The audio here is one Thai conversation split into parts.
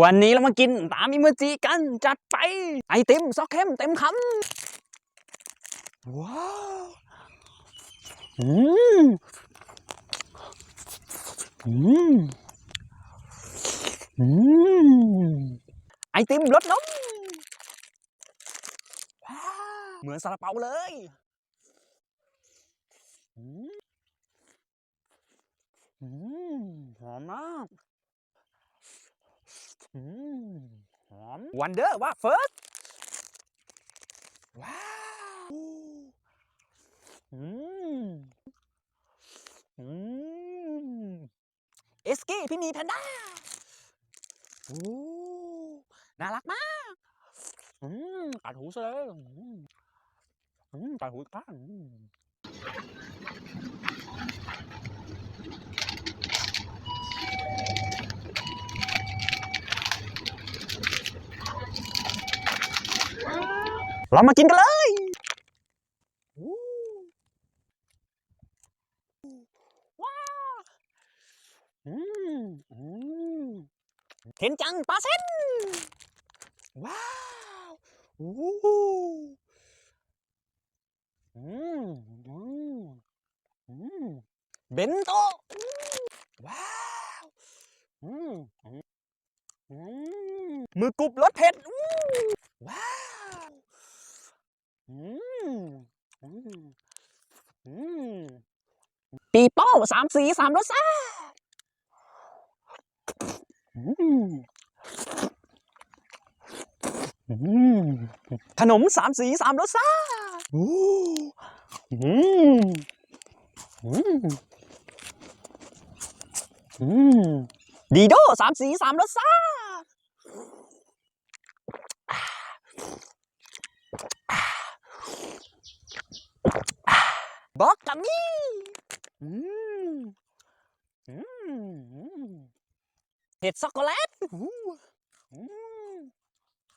วันนี้เรามากินตามอิโมจิกันจัดไป ไอติมซอกเข้มเต็มคำว้าวอืมอืมอืมไอติมรสนมว้าวเหมือนซาลาเปาเลยอืมอืมหอมมากอืม หอมวันเดอร์ว่าเฟิร์สว้าวอืมอืมเอสกี้พี่มีแพนด้าโอ้น่ารักมากอืมกัดหูซะเลยอืมอืมกัดหูอีกข้าง เรามากินกันเลยว้าอืมอืมเทนจังปลาเส้น ว้าวอู้อืมอืมอืมเบนโต้ว้าวอืมอืมมือกรุบรสเผ็ดว้าว ปีโป้สามสีสามรสชาติอืมอืมขนมสามสีสามรสชาติดีโดสามสีสามรสชาติ บอกกัมมี่อืมอืมอืมเห็ดช็อกโกแลตอืม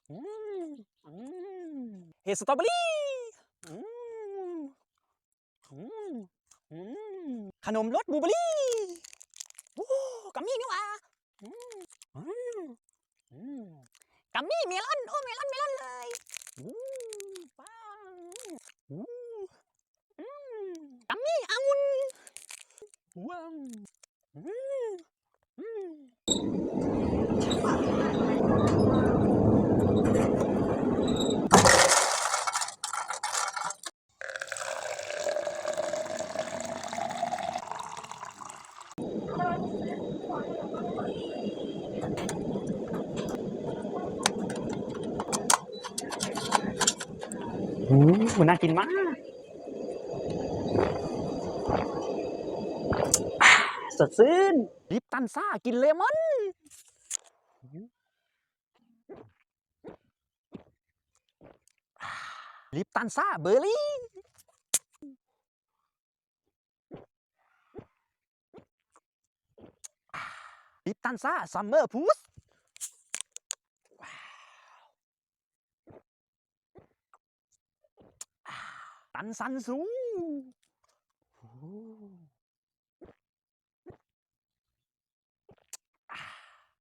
อืมอืมเห็ดสตรอเบอรี่อืมอืมอืมขนมรสบลูเบอรี่โอ้กัมมี่นี่หว่าอืมอืมอืมกัมมี่เมลอน โอ้เมลอนเมลอนเลยอู้ว้าวอู้ อืมกัมมี่องุ่น ว้าวอืมอืมโอ้น่ากินมาก สดชื่นลิปตันซ่ากินเลมอนลิปตันซ่าเบอร์รี่ลิปตันซ่าซัมเมอร์พูสตันซันซู